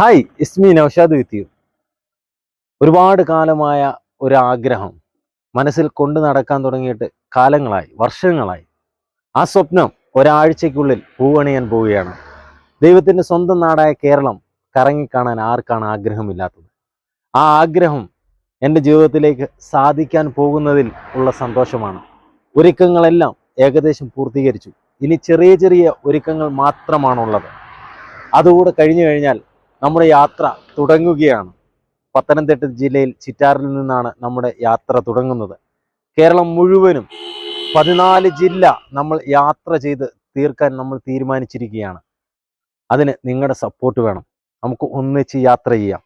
Hi ഇസ്മി നൗഷാദ് വിത്തിയു. ഒരുപാട് കാലമായ ഒരാഗ്രഹം. മനസ്സിൽ കൊണ്ടു നടക്കാൻ തുടങ്ങിയിട്ട് കാലങ്ങളായി വർഷങ്ങളായി. ആ സ്വപ്നം ഒരാഴ്ചയ്ക്കുള്ളിൽ പൂവണിയാൻ പോവുകയാണ്. ദൈവത്തിന്റെ സ്വന്തം നാടായ കേരളം കറങ്ങിക്കാണാൻ ആർക്കാണ് ആഗ്രഹമില്ലാത്തത്? ആ ആഗ്രഹം എന്റെ ജീവിതത്തിലേക്ക് സാധിക്കാൻ പോകുന്നതിൽ ഉള്ള സന്തോഷമാണ്. ഒരുക്കങ്ങളെല്ലാം ഏകദേശം പൂർത്തീകരിച്ചു. ഇനി ചെറിയ ചെറിയ ഒരുക്കങ്ങൾ മാത്രമാണുള്ളത്. അതുകൂടെ കഴിഞ്ഞു കഴിഞ്ഞാൽ നമ്മുടെ യാത്ര തുടങ്ങുകയാണ്. പത്തനംതിട്ട ജില്ലയിൽ ചിറ്റാറിൽ നിന്നാണ് നമ്മുടെ യാത്ര തുടങ്ങുന്നത്. കേരളം മുഴുവനും പതിനാല് ജില്ല നമ്മൾ യാത്ര ചെയ്ത് തീർക്കാൻ നമ്മൾ തീരുമാനിച്ചിരിക്കുകയാണ്. അതിന് നിങ്ങളുടെ സപ്പോർട്ട് വേണം. നമുക്ക് ഒന്നിച്ച് യാത്ര ചെയ്യാം.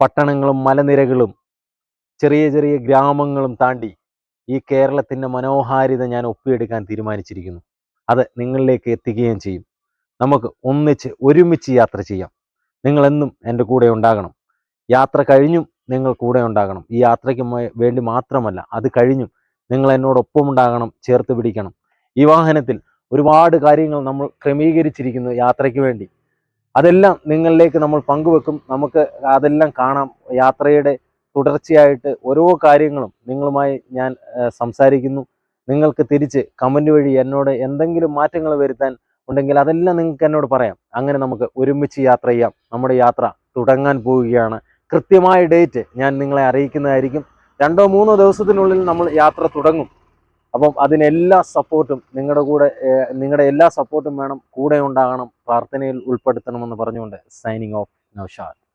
പട്ടണങ്ങളും മലനിരകളും ചെറിയ ചെറിയ ഗ്രാമങ്ങളും താണ്ടി ഈ കേരളത്തിന്റെ മനോഹാരിത ഞാൻ ഒപ്പിയെടുക്കാൻ തീരുമാനിച്ചിരിക്കുന്നു. അത് നിങ്ങളിലേക്ക് എത്തിക്കുകയും ചെയ്യും. നമുക്ക് ഒന്നിച്ച് ഒരുമിച്ച് യാത്ര ചെയ്യാം. നിങ്ങളെന്നും എന്റെ കൂടെ ഉണ്ടാകണം. യാത്ര കഴിഞ്ഞും നിങ്ങൾ കൂടെ ഉണ്ടാകണം. ഈ യാത്രയ്ക്ക് വേണ്ടി മാത്രമല്ല അത് കഴിഞ്ഞും നിങ്ങൾ എന്നോടൊപ്പം ഉണ്ടാകണം ചേർത്ത് പിടിക്കണം. ഈ വാഹനത്തിൽ ഒരുപാട് കാര്യങ്ങൾ നമ്മൾ ക്രമീകരിച്ചിരിക്കുന്നു യാത്രയ്ക്ക് വേണ്ടി. അതെല്ലാം നിങ്ങളിലേക്ക് നമ്മൾ പങ്കുവെക്കും. നമുക്ക് അതെല്ലാം കാണാം. യാത്രയുടെ തുടർച്ചയായിട്ട് ഓരോ കാര്യങ്ങളും നിങ്ങളുമായി ഞാൻ സംസാരിക്കുന്നു. നിങ്ങൾക്ക് തിരിച്ച് കമന്റ് വഴി എന്നോട് എന്തെങ്കിലും മാറ്റങ്ങൾ വരുത്താൻ ഉണ്ടെങ്കിൽ അതെല്ലാം നിങ്ങൾക്ക് എന്നോട് പറയാം. അങ്ങനെ നമുക്ക് ഒരുമിച്ച് യാത്ര ചെയ്യാം. നമ്മുടെ യാത്ര തുടങ്ങാൻ പോവുകയാണ്. കൃത്യമായ ഡേറ്റ് ഞാൻ നിങ്ങളെ അറിയിക്കുന്നതായിരിക്കും. രണ്ടോ മൂന്നോ ദിവസത്തിനുള്ളിൽ നമ്മൾ യാത്ര തുടങ്ങും. അപ്പം അതിനെല്ലാ സപ്പോർട്ടും നിങ്ങളുടെ കൂടെ നിങ്ങളുടെ എല്ലാ സപ്പോർട്ടും വേണം. കൂടെ ഉണ്ടാകണം. പ്രാർത്ഥനയിൽ ഉൾപ്പെടുത്തണമെന്ന് പറഞ്ഞുകൊണ്ട് സൈനിങ് ഓഫ് നൗഷാദ്.